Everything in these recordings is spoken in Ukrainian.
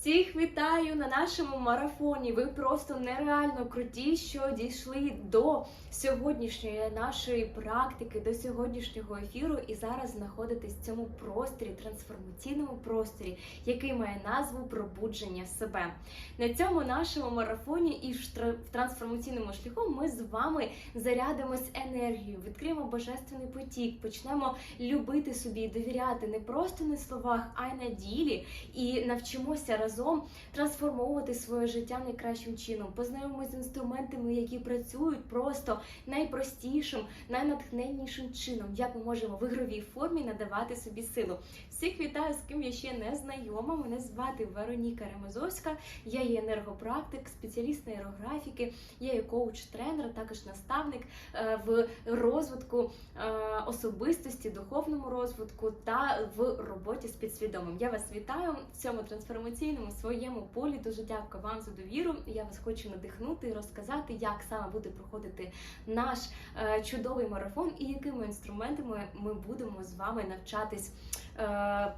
Всіх вітаю на нашому марафоні. Ви просто нереально круті, що дійшли до сьогоднішньої нашої практики, до сьогоднішнього ефіру, і зараз знаходитесь в цьому просторі, трансформаційному просторі, який має назву пробудження себе. На цьому нашому марафоні і в трансформаційному шляху ми з вами зарядимось енергією, відкриємо божественний потік, почнемо любити собі, і довіряти не просто на словах, а й на ділі, і навчимося разом трансформовувати своє життя найкращим чином. Познайомимося з інструментами, які працюють просто найпростішим, найнатхненнішим чином, як ми можемо в ігровій формі надавати собі силу. Всіх вітаю, з ким я ще не знайома. Мене звати Вероніка Ремезовська. Я є енергопрактик, спеціаліст нейрографіки, я є коуч-тренер, також наставник е, в розвитку е, особистості, духовному розвитку та в роботі з підсвідомим. Я вас вітаю в цьому трансформаційному своєму полі. Дуже дякую вам за довіру. Я вас хочу надихнути і розказати, як саме буде проходити наш е, чудовий марафон і якими інструментами ми будемо з вами навчатись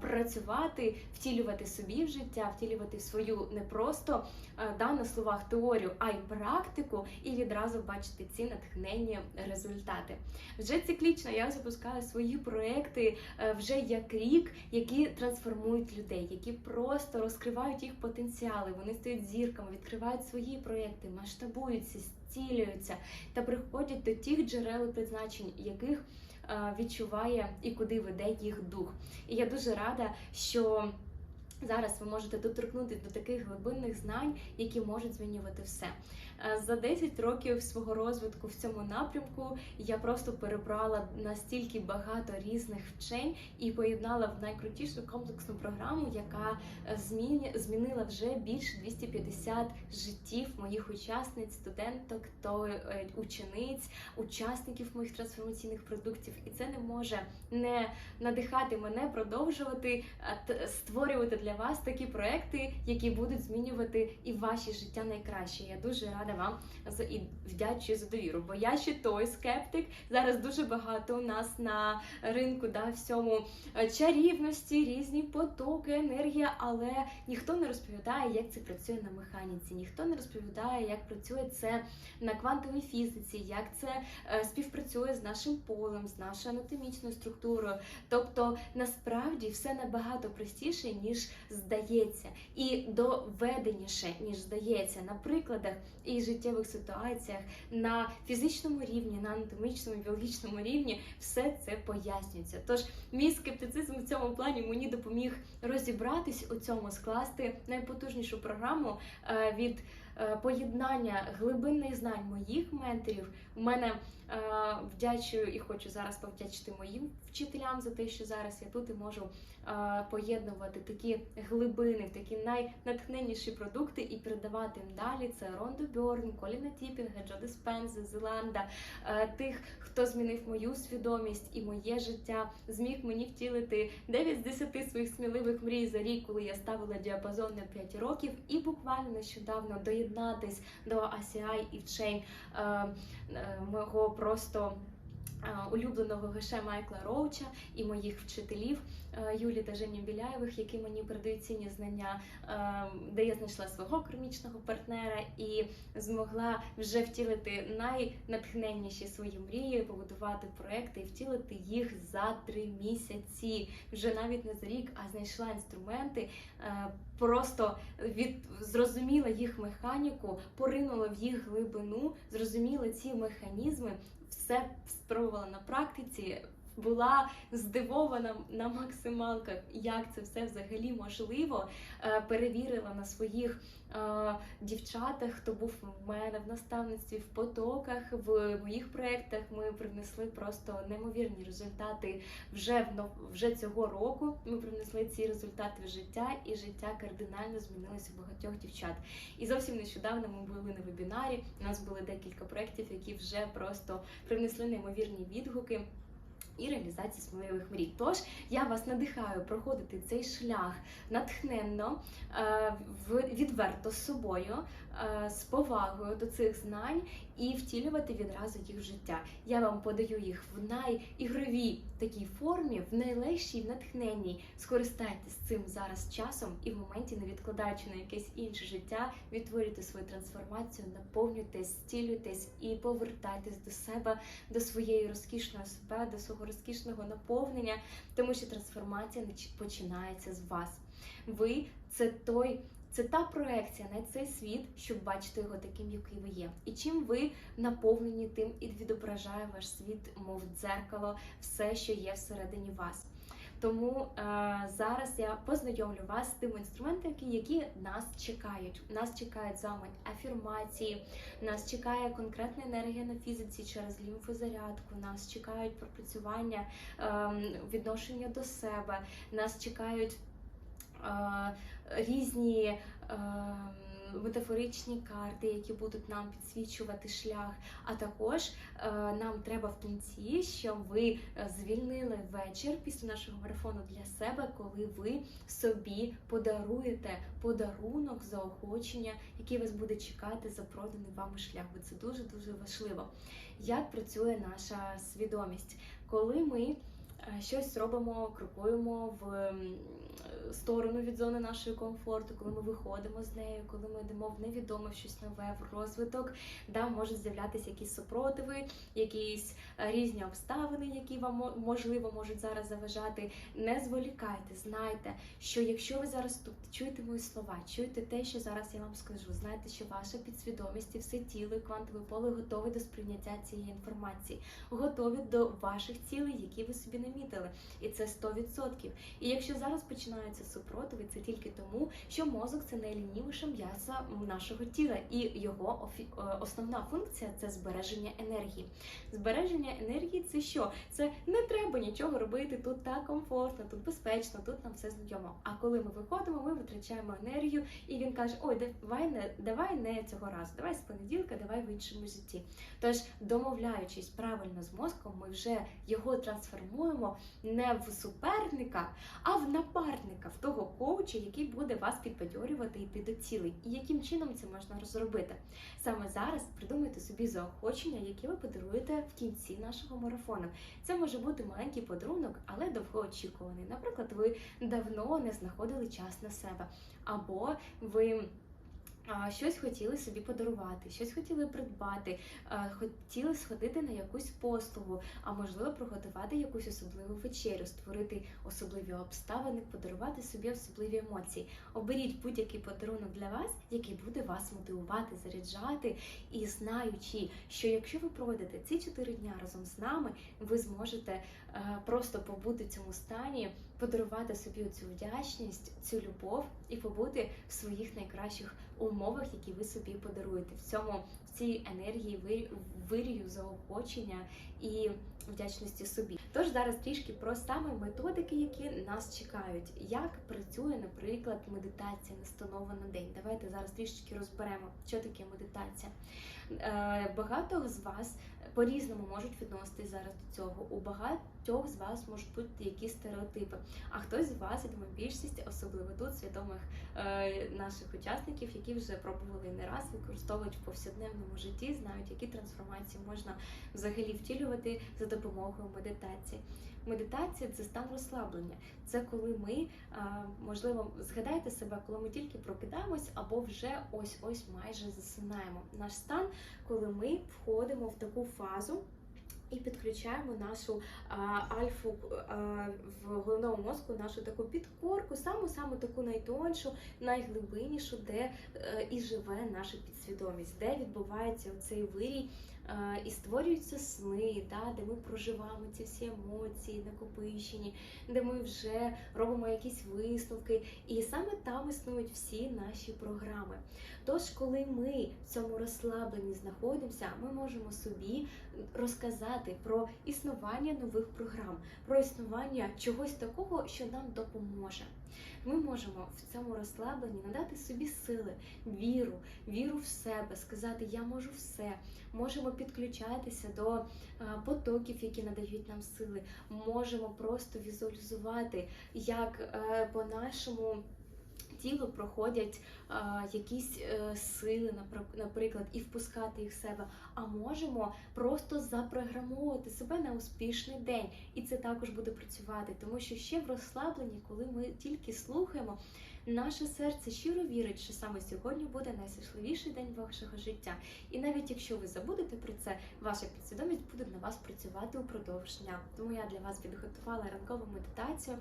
працювати, втілювати собі в життя, втілювати свою не просто е, да, на словах теорію, а й практику, і відразу бачити ці натхненні результати. Вже циклічно я запускаю свої проекти е, вже як рік, які трансформують людей, які просто розкривають їх потенціали. Вони стають зірками, відкривають свої проекти, масштабуються, зцілюються та приходять до тих джерел призначень, яких е, відчуває і куди веде їх дух. І я дуже рада, що. Зараз ви можете доторкнутися до таких глибинних знань, які можуть змінювати все. Е, За 10 років свого розвитку в цьому напрямку я просто перебрала настільки багато різних вчень і поєднала в найкрутішу комплексну програму, яка е, змінила вже більше 250 життів моїх учасниць, студенток, то е, учениць, учасників моїх трансформаційних продуктів. І це не може не надихати мене продовжувати створювати для вас такі проекти, які будуть змінювати і ваше життя найкраще. Я дуже рада вам за і вдячую за довіру. Бо я ще той скептик. Зараз дуже багато у нас на ринку, да, всьому е, чарівності, різні потоки, енергія, але ніхто не розповідає, як це працює на механіці, ніхто не розповідає, як працює це на квантовій фізиці, як це е, співпрацює з нашим полем, з нашою анатомічною структурою. Тобто насправді все набагато простіше, ніж здається, і доведеніше, ніж здається, на прикладах і життєвих ситуаціях, на фізичному рівні, на анатомічному, біологічному рівні все це пояснюється. Тож мій скептицизм в цьому плані мені допоміг розібратись у цьому, скласти найпотужнішу програму е, від е, поєднання глибинних знань моїх менторів. У мене е, вдячую і хочу зараз повдячити моїм вчителям за те, що зараз я тут і можу поєднувати такі глибини, такі найнатхненніші продукти і передавати їм далі. Це Рондо Бьорн, Коліна Тіпінга, Джо Диспенза, Зеланда, е, тих, хто змінив мою свідомість і моє життя, зміг мені втілити 9 з 10 своїх сміливих мрій за рік, коли я ставила діапазон на 5 років, і буквально нещодавно доєднатись до ACI і вчень е, е, мого просто. Е, Улюбленого геше Майкла Роуча і моїх вчителів е, Юлі та Жені Біляєвих, які мені передають цінні знання, е, де я знайшла свого кармічного партнера і змогла вже втілити найнатхненніші свої мрії, побудувати проекти і втілити їх за три місяці. Вже навіть не за рік, а знайшла інструменти, просто від зрозуміла їх механіку, поринула в їх глибину, зрозуміла ці механізми, все спробувала на практиці. Була здивована на максималках, як це все взагалі можливо. Е, Перевірила на своїх е, дівчатах, хто був в мене в наставництві, в потоках, в моїх проєктах. Ми принесли просто неймовірні результати вже в вже цього року. Ми принесли ці результати в життя, і життя кардинально змінилося у багатьох дівчат. І зовсім нещодавно ми були на вебінарі. У нас були декілька проєктів, які вже просто принесли неймовірні відгуки. І реалізації сміливих мрій. Тож я вас надихаю проходити цей шлях натхненно, е, відверто з собою, з повагою до цих знань і втілювати відразу їх в життя. Я вам подаю їх в найігровій такій формі, в найлегшій, натхненній. Скористайтесь цим зараз часом і в моменті, не відкладаючи на якесь інше життя, відтворюйте свою трансформацію, наповнюйтесь, зцілюйтесь і повертайтесь до себе, до своєї розкішної себе, до свого розкішного наповнення, тому що трансформація починається з вас. Ви це той. Це та проекція на цей світ, щоб бачити його таким, який ви є. І чим ви наповнені, тим і відображає ваш світ, мов дзеркало, все, що є всередині вас. Тому е, зараз я познайомлю вас з тими інструментами, які нас чекають. Нас чекають з афірмації, нас чекає конкретна енергія на фізиці через лімфозарядку, нас чекають пропрацювання е, відношення до себе, нас чекають різні е, метафоричні карти, які будуть нам підсвічувати шлях. А також е, нам треба в кінці, щоб ви е, звільнили вечір після нашого марафону для себе, коли ви собі подаруєте подарунок заохочення, який вас буде чекати за проданий вами шлях. Бо це дуже дуже важливо. Як працює наша свідомість, коли ми е, щось робимо, крокуємо в сторону від зони нашої комфорту, коли ми виходимо з нею, коли ми йдемо в невідоме в щось нове, в розвиток, да, можуть з'являтися якісь супротиви, якісь е, різні обставини, які вам можливо можуть зараз заважати. Не зволікайте, знайте, що якщо ви зараз тут чуєте мої слова, чуєте те, що зараз я вам скажу, знайте, що ваша підсвідомість і все тіло і квантове поле готові до сприйняття цієї інформації, готові до ваших цілей, які ви собі намітили. І це 100%. І якщо зараз починаються супротиви, це тільки тому, що мозок це найлінівіша м'яса нашого тіла, і його е, основна функція це збереження енергії. Збереження енергії це що? Це не треба нічого робити. Тут так комфортно, тут безпечно, тут нам все знайомо. А коли ми виходимо, ми витрачаємо енергію, і він каже: Ой, давай не давай не цього разу, давай з понеділка, давай в іншому житті. Тож, домовляючись правильно з мозком, ми вже його трансформуємо не в суперника, а в напарника, в того коуча, який буде вас підбадьорювати йти до цілей. І яким чином це можна розробити? Саме зараз придумайте собі заохочення, які ви подаруєте в кінці нашого марафону. Це може бути маленький подарунок, але довгоочікуваний. Наприклад, ви давно не знаходили час на себе, або ви. Щось хотіли собі подарувати, щось хотіли придбати, хотіли сходити на якусь послугу, а можливо приготувати якусь особливу вечерю, створити особливі обставини, подарувати собі особливі емоції. Оберіть будь-який подарунок для вас, який буде вас мотивувати, заряджати, і знаючи, що якщо ви проводите ці чотири дня разом з нами, ви зможете е, просто побути в цьому стані, подарувати собі цю вдячність, цю любов і побути в своїх найкращих умовах, які ви собі подаруєте. В цьому в цій енергії вирію заохочення і вдячності собі. Тож зараз трішки про саме методики, які нас чекають. Як працює, наприклад, медитація настанова на день. Давайте зараз трішки розберемо, що таке медитація. Е, Багато з вас по-різному можуть відноситись зараз до цього. У багатьох з вас можуть бути якісь стереотипи. А хтось з вас, я думаю, більшість, особливо тут, свідомих е, наших учасників, які вже пробували не раз, використовують в повсякденному житті, знають, які трансформації можна взагалі втілювати за допомогою медитації. Медитація це стан розслаблення. Це коли ми, е, можливо, згадайте себе, коли ми тільки прокидаємось або вже ось ось майже засинаємо. Наш стан, коли ми входимо в таку фазу. І підключаємо нашу а, альфу а, в головному мозку, нашу таку підкорку, саму саму таку найтоншу, найглибиннішу, де е, і живе наша підсвідомість, де відбувається цей вирій е, і створюються сни, да, де ми проживаємо ці всі емоції накопичені, де ми вже робимо якісь висновки, і саме там існують всі наші програми. Тож, коли ми в цьому розслабленні знаходимося, ми можемо собі розказати про існування нових програм, про існування чогось такого, що нам допоможе. Ми можемо в цьому розслабленні надати собі сили, віру, віру в себе, сказати Я можу все. Можемо підключатися до потоків, які надають нам сили. Можемо просто візуалізувати, як е, по нашому тіло проходять е, якісь е, сили, наприклад, і впускати їх в себе. А можемо просто запрограмовувати себе на успішний день, і це також буде працювати, тому що ще в розслабленні, коли ми тільки слухаємо. Наше серце щиро вірить, що саме сьогодні буде найщасливіший день вашого життя. І навіть якщо ви забудете про це, ваша підсвідомість буде на вас працювати упродовж дня. Тому я для вас підготувала ранкову медитацію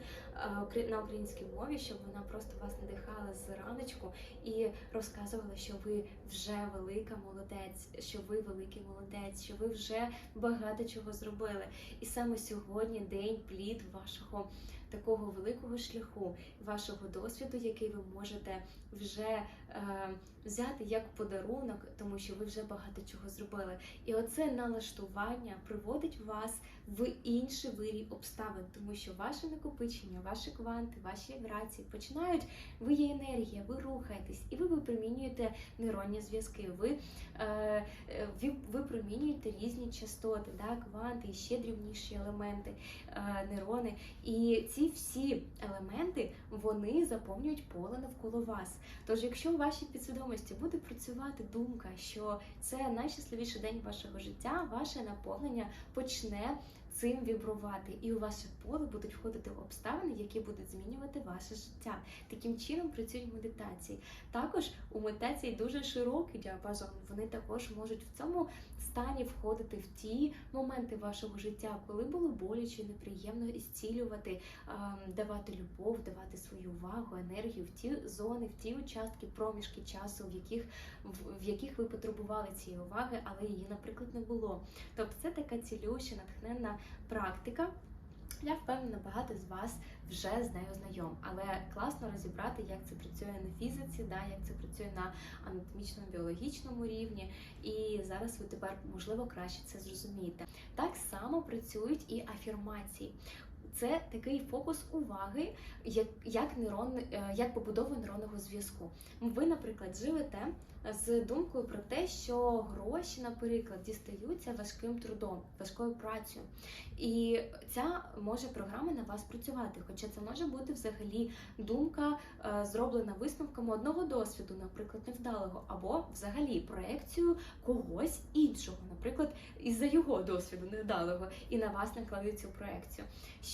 е, на українській мові, щоб вона просто вас надихала з раночку і розказувала, що ви вже велика молодець, що ви великий молодець, що ви вже багато чого зробили. І саме сьогодні день плід вашого такого великого шляху, вашого досвіду, який ви можете вже е, взяти як подарунок, тому що ви вже багато чого зробили. І оце налаштування приводить вас в інший вирій обставин, тому що ваше накопичення, ваші кванти, ваші вібрації починають. Ви є енергія, ви рухаєтесь, і ви випромінюєте нейронні зв'язки. Ви, е, ви випромінюєте різні частоти, да, кванти і ще дрібніші елементи, е, нейрони. І ці всі елементи вони заповнюють поле навколо вас. Тож, якщо у вашій підсвідомості буде працювати думка, що це найщасливіший день вашого життя, ваше наповнення почне цим вібрувати, і у ваше поле будуть входити обставини, які будуть змінювати ваше життя. Таким чином працюють медитації. Також у медитації дуже широкий діапазон. Вони також можуть в цьому стані входити в ті моменти вашого життя, коли було боляче, неприємно і зцілювати, давати любов, давати свою увагу, енергію в ті зони, в ті участки, проміжки часу, в яких в яких ви потребували цієї уваги, але її, наприклад, не було. Тобто це така цілюща, натхненна практика. Я впевнена, багато з вас вже з нею знайом, але класно розібрати, як це працює на фізиці, да, як це працює на анатомічному біологічному рівні. І зараз ви тепер можливо краще це зрозумієте. Так само працюють і афірмації. Це такий фокус уваги, як, як нейрон, е, як побудова нейронного зв'язку. Ви, наприклад, живете з думкою про те, що гроші, наприклад, дістаються важким трудом, важкою працею. І ця може програма на вас працювати. Хоча це може бути взагалі думка, е, зроблена висновками одного досвіду, наприклад, невдалого, або взагалі проекцію когось іншого, наприклад, із-за його досвіду невдалого, і на вас накладуть цю проекцію.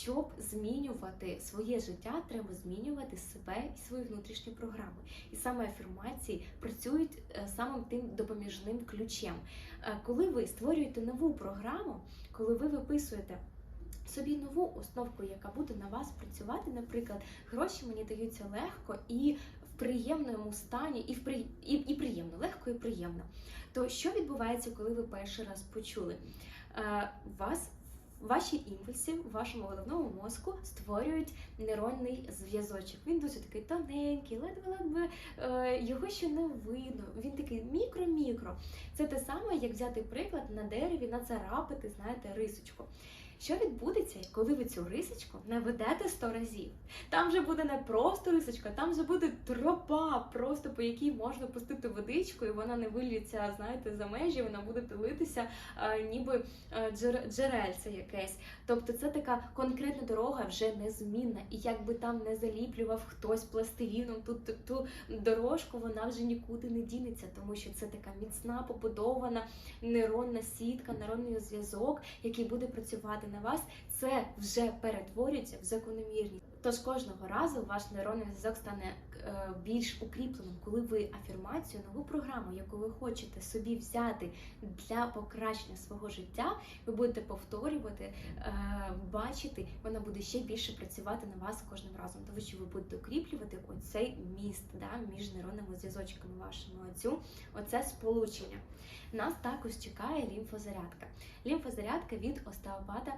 Щоб змінювати своє життя, треба змінювати себе і свої внутрішні програми. І саме афірмації працюють е, самим тим допоміжним ключем. Е, Коли ви створюєте нову програму, коли ви виписуєте собі нову основку, яка буде на вас працювати, наприклад, гроші мені даються легко і в приємному стані, і в при... і, і приємно, легко і приємно. То що відбувається, коли ви перший раз почули? Е, вас Ваші імпульси в вашому головному мозку створюють нейронний зв'язочок. Він дуже такий тоненький, ледве-ледве е, його ще не видно. Він такий мікро-мікро. Це те саме, як взяти приклад на дереві, нацарапити, знаєте, рисочку. Що відбудеться, коли ви цю рисочку наведете 100 разів? Там вже буде не просто рисочка, там вже буде тропа, просто по якій можна пустити водичку, і вона не вильється, знаєте, за межі, вона буде тилитися, е, ніби е, джер- джерельце якесь. Тобто це така конкретна дорога вже незмінна. І якби там не заліплював хтось пластиліном ту, ту, ту дорожку, вона вже нікуди не дінеться, тому що це така міцна, побудована нейронна сітка, нейронний зв'язок, який буде працювати на вас. Це вже перетворюється в закономірність. Тож кожного разу ваш нейронний зв'язок стане е, більш укріпленим, коли ви афірмацію, нову програму, яку ви хочете собі взяти для покращення свого життя, ви будете повторювати, е, бачити, вона буде ще більше працювати на вас кожним разом, тому що ви будете укріплювати оцей міст да, між нейронними зв'язочками вашими. Оцю оце сполучення. Нас також чекає лімфозарядка. Лімфозарядка від остеопата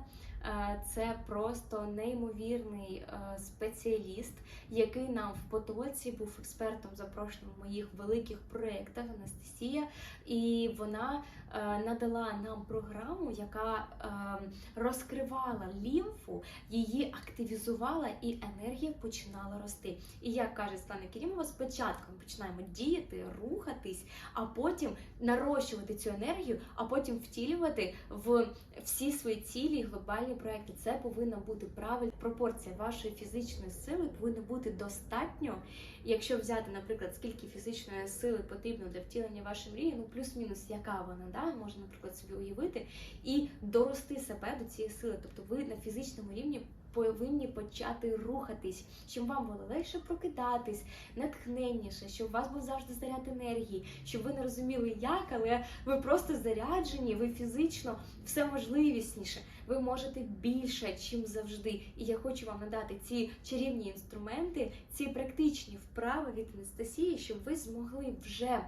це просто неймовірний е, спеціаліст, який нам в потоці був експертом запрошеним в моїх великих проєктах Анастасія, і вона е, надала нам програму, яка е, розкривала лімфу, її активізувала, і енергія починала рости. І як каже Світлана Керімова, спочатку ми починаємо діяти, рухатись, а потім нарощувати цю енергію, а потім втілювати в всі свої цілі, і глобальні проекти. Це повинна бути правильна пропорція вашої фізичної сили повинно бути достатньо. Якщо взяти, наприклад, скільки фізичної сили потрібно для втілення вашої мрії, ну плюс-мінус, яка вона, да, можна, наприклад, собі уявити, і дорости себе до цієї сили. Тобто ви на фізичному рівні повинні почати рухатись, щоб вам було легше прокидатись, натхненніше, щоб у вас був завжди заряд енергії, щоб ви не розуміли, як, але ви просто заряджені, ви фізично все можливісніше. Ви можете більше, чим завжди. І я хочу вам надати ці чарівні інструменти, ці практичні вправи від Анастасії, щоб ви змогли вже.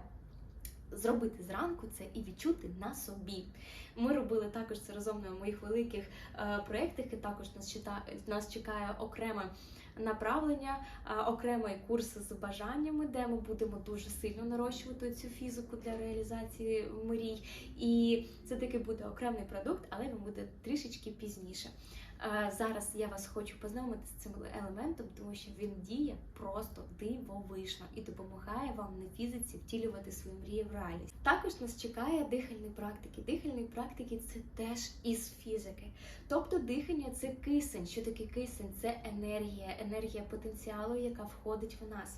Зробити зранку це і відчути на собі. Ми робили також це разом на моїх великих е, проєктах, і також нас чита, нас чекає окреме направлення, е, окремий курс з бажаннями, де ми будемо дуже сильно нарощувати цю фізику для реалізації мрій. І це таки буде окремий продукт, але він буде трішечки пізніше. Е, Зараз я вас хочу познайомити з цим елементом, тому що він діє просто дивовижно і допомагає вам на фізиці втілювати свої мрії в реальність. Також нас чекає дихальні практики. Дихальні практики це теж із фізики. Тобто дихання це кисень. Що таке кисень? Це енергія, енергія потенціалу, яка входить в нас.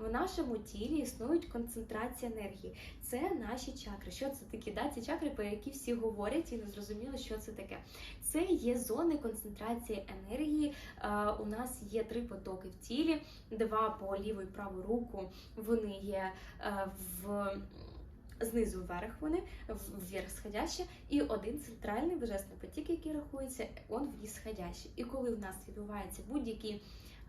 В нашому тілі існують концентрації енергії. Це наші чакри. Що це такі? Да? Ці чакри, про які всі говорять і не зрозуміло, що це таке. Це є зони концентрації енергії. Е, У нас є три потоки в тілі, два по ліву і праву руку. Вони є е, в. Знизу вверх вони вверх сходящі, і один центральний божественний потік, який рахується, он вниз сходящий. І коли в нас відбуваються будь-які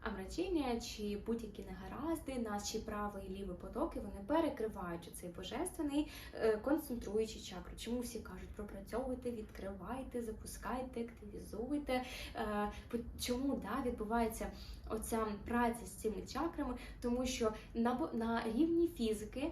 омрачення чи будь-які негаразди, наші правий і лівий потоки вони перекривають цей божественний, е, концентруючи чакру. Чому всі кажуть, пропрацьовуйте, відкривайте, запускайте, активізуйте. Е, Чому да, відбувається оця праця з цими чакрами? Тому що на, рівні фізики.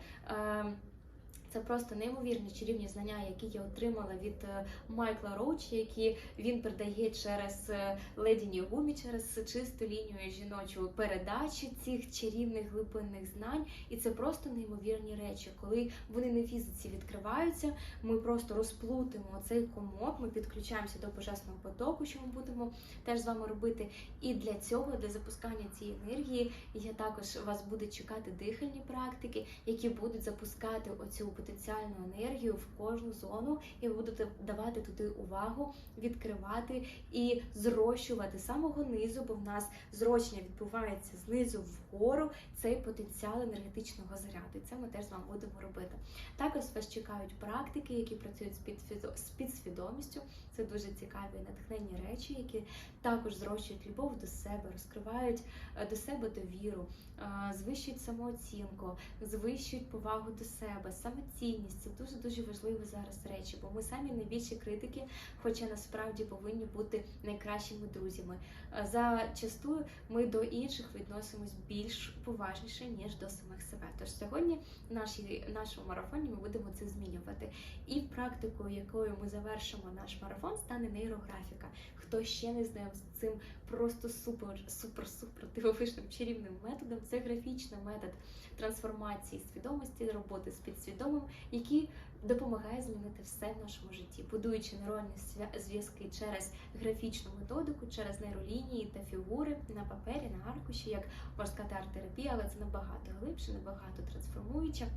Це просто неймовірні чарівні знання, які я отримала від е, Майкла Роуча, які він передає через е, леді Нігумі, через чисту лінію жіночу передачі цих чарівних глибинних знань. І це просто неймовірні речі. Коли вони на фізиці відкриваються, ми просто розплутимо цей комок, ми підключаємося до божественного потоку, що ми будемо теж з вами робити. І для цього, для запускання цієї енергії, я також вас буде чекати дихальні практики, які будуть запускати оцю потенціальну енергію в кожну зону, і ви будете давати туди увагу, відкривати і зрощувати самого низу, бо в нас зрощення відбувається знизу вгору цей потенціал енергетичного заряду. І це ми теж з вами будемо робити. Також вас чекають практики, які працюють з підсвідо- з підсвідомістю. Це дуже цікаві і натхненні речі, які також зрощують любов до себе, розкривають е, до себе довіру, е, звищують самооцінку, звищують повагу до себе, самоцінність. Це дуже дуже важливі зараз речі, бо ми самі найбільші критики, хоча насправді повинні бути найкращими друзями. Е, Зачастую ми до інших відносимось більш поважніше ніж до самих себе. Тож сьогодні в нашому марафоні ми будемо це змінювати. І практикою, якою ми завершимо наш марафон, стане нейрографіка. Хто ще не знає з цим просто супер, супер, супер дивовижним чарівним методом, це графічний метод трансформації свідомості, роботи з підсвідомим, який допомагає змінити все в нашому житті, будуючи нейронні зв'язки через графічну методику, через нейролінії та фігури на папері, на аркуші, як сказати, арт-терапія, але це набагато глибше, набагато трансформуюче.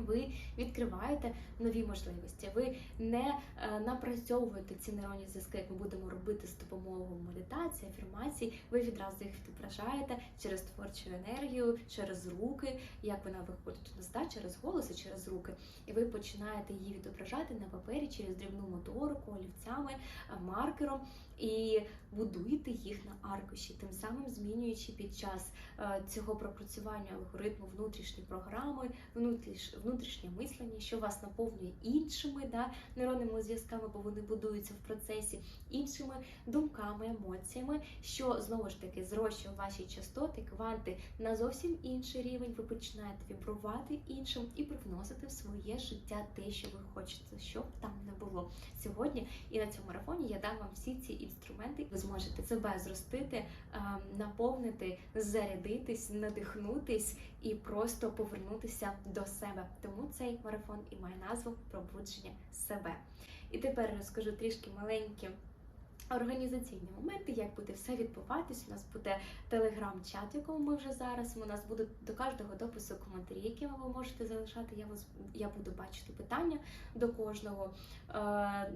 Ви відкриваєте нові можливості. Ви не е, напрацьовуєте ці нейронні зв'язки, як ми будемо робити з допомогою медитації, афірмацій. Ви відразу їх відображаєте через творчу енергію, через руки, як вона виходить у нас через голос і через руки. І ви починаєте її відображати на папері через дрібну моторику, олівцями, е, маркером і будуєте їх на аркуші, тим самим змінюючи під час е, цього пропрацювання алгоритму внутрішні програми, внутріш, внутрішнє мислення, що вас наповнює іншими да, нейронними зв'язками, бо вони будуються в процесі, іншими думками, емоціями, що знову ж таки зрощує ваші частоти, кванти на зовсім інший рівень. Ви починаєте вібрувати іншим і привносити в своє життя те, що ви хочете, щоб там не було сьогодні. І на цьому марафоні я дам вам всі ці інструменти. Ви зможете себе зростити, ем, наповнити, зарядитись, надихнутись і просто повернутися до себе. Тому цей марафон і має назву Пробудження себе. І тепер розкажу трішки маленькі Організаційні моменти, як буде все відбуватись. У нас буде телеграм-чат, якому ми вже зараз. У нас будуть до кожного допису коментарі, які ви можете залишати. Я вас я буду бачити питання до кожного е,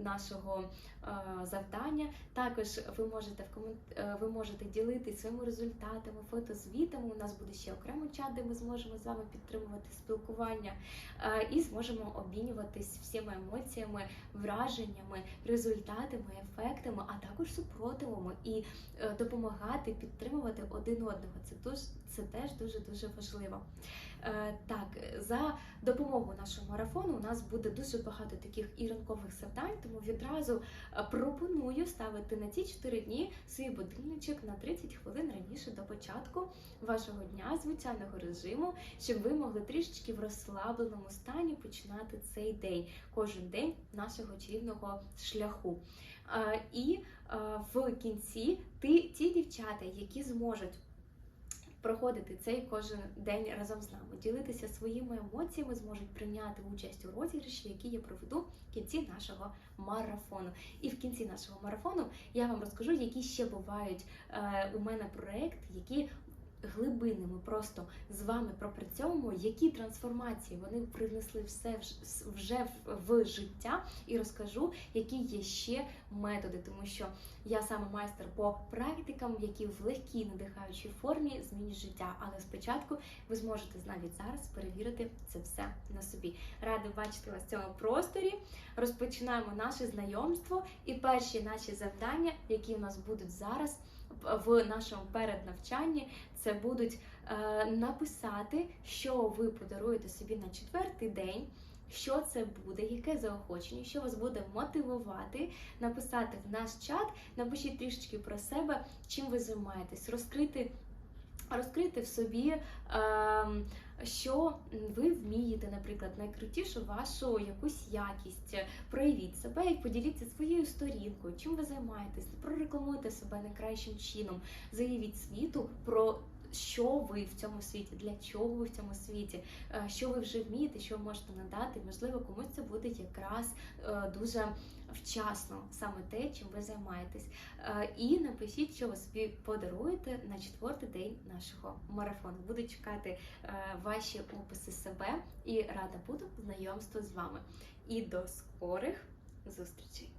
нашого е, завдання. Також ви можете в комент... е, ви можете ділитися своїми результатами, фотозвітами. У нас буде ще окремий чат, де ми зможемо з вами підтримувати спілкування е, і зможемо обмінюватись всіма емоціями, враженнями, результатами, ефектами, а також супротивами і е, допомагати підтримувати один одного. Це дуже це теж дуже дуже важливо. Е, Так, за допомогою нашого марафону у нас буде дуже багато таких і ранкових завдань, тому відразу е, пропоную ставити на ці 4 дні свій будильничок на 30 хвилин раніше до початку вашого дня звичайного режиму, щоб ви могли трішечки в розслабленому стані починати цей день, кожен день нашого чарівного шляху. І в кінці ти, ті дівчата, які зможуть проходити цей кожен день разом з нами, ділитися своїми емоціями, зможуть прийняти участь у розіграші, які я проведу в кінці нашого марафону. І в кінці нашого марафону я вам розкажу, які ще бувають е, у мене проекти, які глибини ми просто з вами пропрацьовуємо, які трансформації вони принесли все вже в- життя, і розкажу, які є ще методи, тому що я саме майстер по практикам, які в легкій надихаючій формі змінюють життя. Але спочатку ви зможете навіть зараз перевірити це все на собі. Рада бачити вас в цьому просторі. Розпочинаємо наше знайомство і перші наші завдання, які у нас будуть зараз в нашому переднавчанні, це будуть е, написати, що ви подаруєте собі на четвертий день. Що це буде, яке заохочення, що вас буде мотивувати, написати в наш чат, напишіть трішечки про себе, чим ви займаєтесь, розкрити, розкрити в собі, ем, що ви вмієте, наприклад, найкрутішу вашу якусь якість. Проявіть себе і поділіться своєю сторінкою, чим ви займаєтесь, прорекламуйте себе найкращим чином, заявіть світу про. Що ви в цьому світі, для чого ви в цьому світі, е, що ви вже вмієте, що ви можете надати, можливо, комусь це буде якраз е, дуже вчасно саме те, чим ви займаєтесь. Е, І напишіть, що ви собі подаруєте на четвертий день нашого марафону. Буду чекати ваші описи себе і рада буду знайомству з вами. І до скорих зустрічей!